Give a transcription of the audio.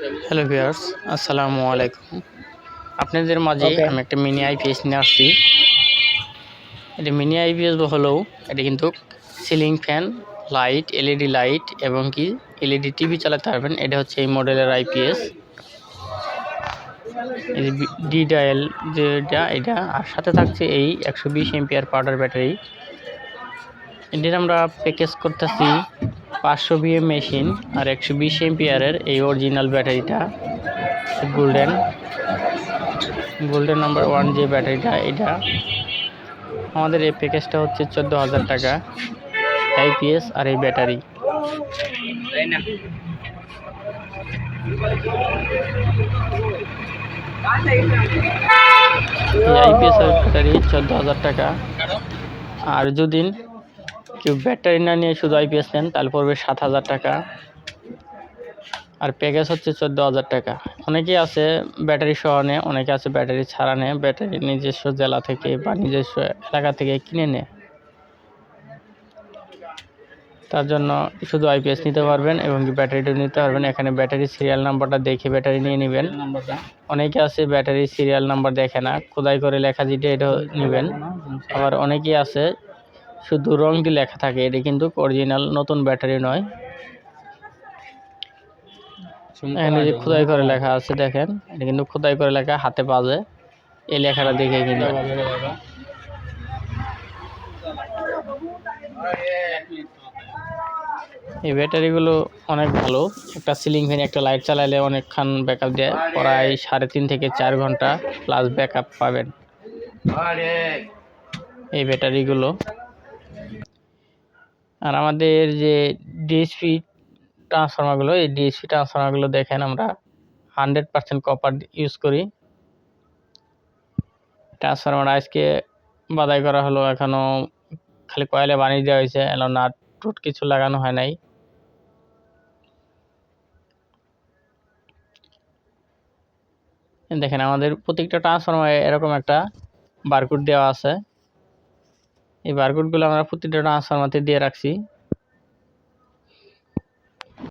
Hello viewers আসসালামু আলাইকুম। আপনাদের মাঝে. আমি একটা মিনি আইপিএস নিয়ে আসছি। এটা মিনি আইপিএস হলেও এটা কিন্তু ceiling fan light LED light এবং কি এলইডি টিভি চালাতে পারবেন। এটা হচ্ছে এই মডেলের আইপিএস ডি ডায়াল যেটা এটা আর সাথে থাকছে এই একশো বিশ এমপিআর পাউডার ব্যাটারি এটির আমরা প্যাকেজ করতেছি পাঁচশো বিএম মেশিন আর একশো বিশ এমপিআরের এই অরিজিনাল ব্যাটারিটা গোল্ডেন গোল্ডেন নাম্বার ওয়ান যে ব্যাটারিটা, এটা আমাদের এই প্যাকেজটা হচ্ছে চোদ্দ হাজার টাকা আইপিএস আর এই ব্যাটারি। আইপিএস আর ব্যাটারি চোদ্দ হাজার টাকা। আর যদি কেউ ব্যাটারি না নিয়ে শুধু আইপিএস নেন, তাহলে পড়বে সাত হাজার টাকা। আর প্যাকেজ হচ্ছে চোদ্দ হাজার টাকা। অনেকেই আছে ব্যাটারি সহ অনেকে আছে ব্যাটারি ছাড়া নেয়, ব্যাটারি নিজস্ব জেলা থেকে বা নিজস্ব এলাকা থেকে কিনে নেয়। তার জন্য শুধু আইপিএস নিতে পারবেন এবং ব্যাটারিটা নিতে পারবেন। এখানে ব্যাটারি সিরিয়াল নাম্বারটা দেখে ব্যাটারি নিয়ে নেবেন। অনেকে আছে ব্যাটারি সিরিয়াল নাম্বার দেখে না, খোদাই করে লেখা যেটা, এটা নেবেন। আবার অনেকেই আছে শুধু রং দিয়ে লেখা থাকে এটা কিন্তু অরিজিনাল নতুন ব্যাটারি নয়। এখানে যে খোদাই করে লেখা আছে দেখেন এটা কিন্তু খোদাই করে লেখা হাতে বাজে। এই লেখাটা দেখে কিন্তু। এই ব্যাটারিগুলো অনেক ভালো। একটা সিলিং ফ্যান একটা লাইট চালালে অনেকক্ষণ ব্যাকআপ দেয়। প্রায় সাড়ে তিন থেকে চার ঘণ্টা প্লাস ব্যাকআপ পাবেন। এই ব্যাটারিগুলো আর আমাদের যে ডিএসপি ট্রান্সফর্মারগুলো এই ডিএসপি ট্রান্সফর্মারগুলো দেখেন আমরা হান্ড্রেড পার্সেন্ট কপার ইউজ করি। ট্রান্সফর্মার আজকে বাদাই করা হলো এখনও খালি কয়েলে বানিয়ে দেওয়া হয়েছে এলো নাট টুট কিছু লাগানো হয় নাই। দেখেন আমাদের প্রত্যেকটা ট্রান্সফর্মারে এরকম একটা বারকোড দেওয়া আছে। এই বারকোডগুলো আমরা প্রতিটা ট্রান্সফর্মারতে দিয়ে রাখছি।